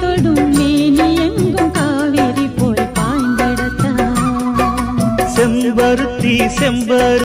தொடும் மேனி எங்கும் காவேரி போய் பாய்ந்தடத்தான். செம்பருத்தி செம்பரு